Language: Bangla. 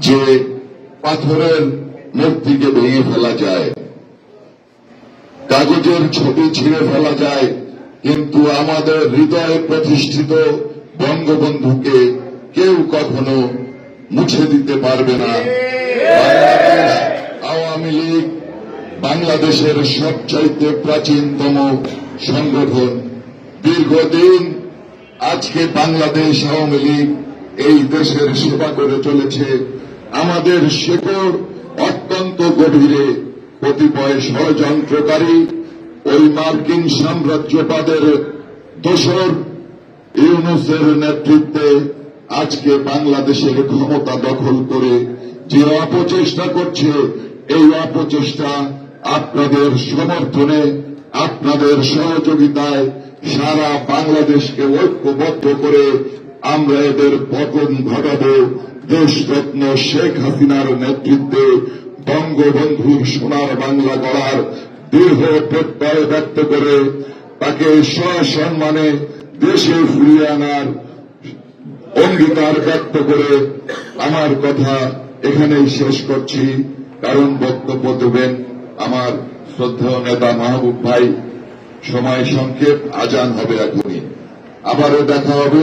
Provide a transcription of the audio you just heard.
যে পাথরের মূর্তিকে ভেঙে ফেলা যায়, কাগজের ছবি ছিঁড়ে ফেলা যায়, কিন্তু আমাদের হৃদয়ে প্রতিষ্ঠিত বঙ্গবন্ধুকে কেউ কখনো মুছে দিতে পারবে না। বাংলাদেশ আওয়ামী লীগ বাংলাদেশের সবচাইতে প্রাচীনতম সংগঠন। দীর্ঘদিন আজকে বাংলাদেশ আওয়ামী লীগ এই দেশের সেবা করে চলেছে আমাদের শেকড় অত্যন্ত গভীরে কতিপয় ষড়যন্ত্রকারী ওই মার্কিন সাম্রাজ্যবাদের দোসর ইউনুসের নেতৃত্বে আজকে বাংলাদেশের ক্ষমতা দখল করে যে অপচেষ্টা করছে, এই অপচেষ্টা আপনাদের সমর্থনে, আপনাদের সহযোগিতায় সারা বাংলাদেশকে ঐক্যবদ্ধ করে আমরা এদের পতন ঘটাবো। দেশরত্ন শেখ হাসিনার নেতৃত্বে বঙ্গবন্ধুর সোনার বাংলা গড়ার দীর্ঘ প্রত্যয় ব্যক্ত করে তাকে সসম্মানে দেশে ফিরিয়ে আনার অঙ্গীকার ব্যক্ত করে আমার কথা এখানেই শেষ করছি। কারণ বক্তব্য দেবেন আমার শ্রদ্ধেয় নেতা মাহবুব ভাই। সময় সংক্ষেপ, আজান হবে এখনই। আবারও দেখা হবে